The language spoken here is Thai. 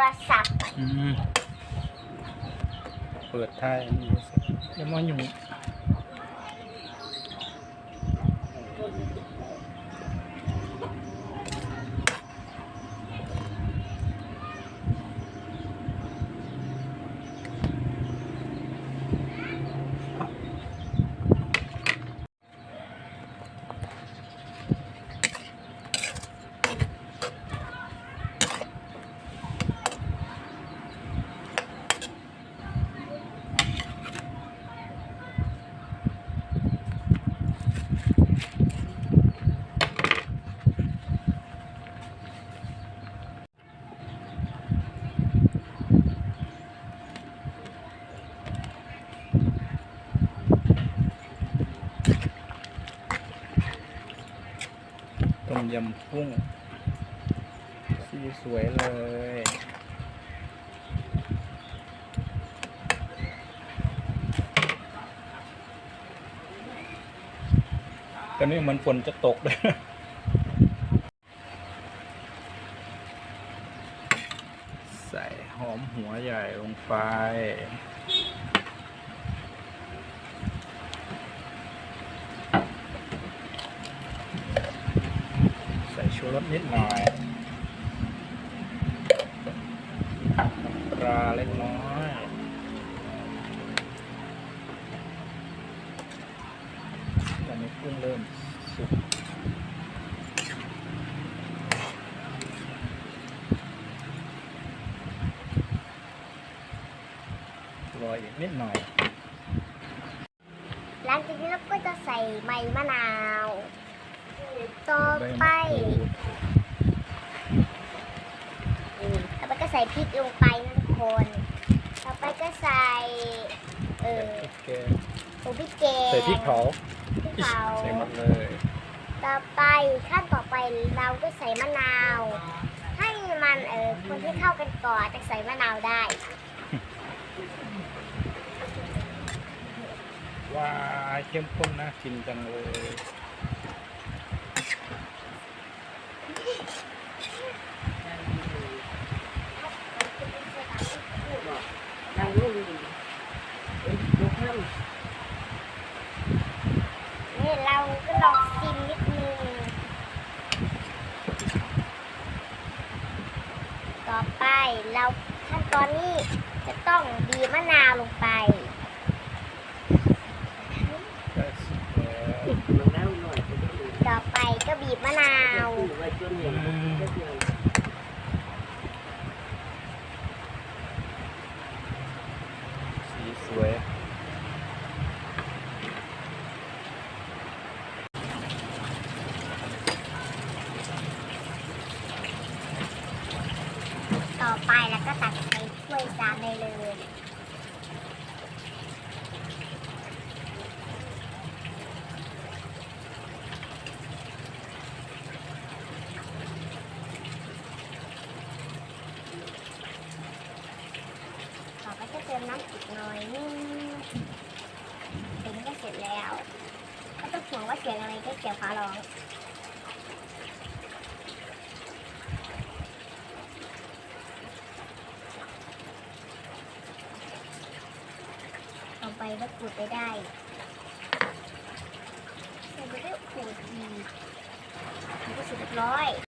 โทรศัพท์อืมเปิดท้ายอันนี้เดี๋ยวมาอยู่ ยำกุ้งสีสวยเลยตอนนี้มือนฝนจะตกเลยใส่หอมหัวใหญ่ลงไป ใส่ชู รสนิดหน่อยปลาเล็กน้อยตอนนี้กุ้งเริ่มสุกรออีกนิดหน่อย หลังจากนี้เราก็จะใส่ใบมะนาว ต่อไปใบมะกรูดต่อไปก็ใส่พริกลงไปนะทุกคน ต่อไปก็ใส่ เออใส่พริกแกงโอ้พริกแกงใส่พริกเผาพริกเผาใส่หมดเลย ต่อไปขั้นต่อไปเราก็ใส่มะนาว ให้มันเออคนที่เข้ากันก่อนจะใส่มะนาวได้ว้ายเข้มข้นน่ากินจังเลย นั่งลงดีเอ้ยยกน้นี่เราก็ลองชิมนิดนึง ต่อไปเราขั้นตอนนี้จะต้องบีมะนาวลงไป ได้สุกแล้วำมันแล้วหน่อยจะได้ดู ต่อไปก็ บีบมะนาวตู้ไว้จนเนี่ยจะเดือนสีสวย ต่อไปแล้วก็ตักใส่ถ้วยจานได้เลย เติมน้ำอีกหน่อยนึงถึงก็เสร็จแล้วไม่ต้องห่วงว่าเสียงอะไรก็เกี่ยวฟ้าร้องเอาไปแล้วขูดไปได้ใส่ไปได้ขูดอีกก็เสร็จเรียบร้อย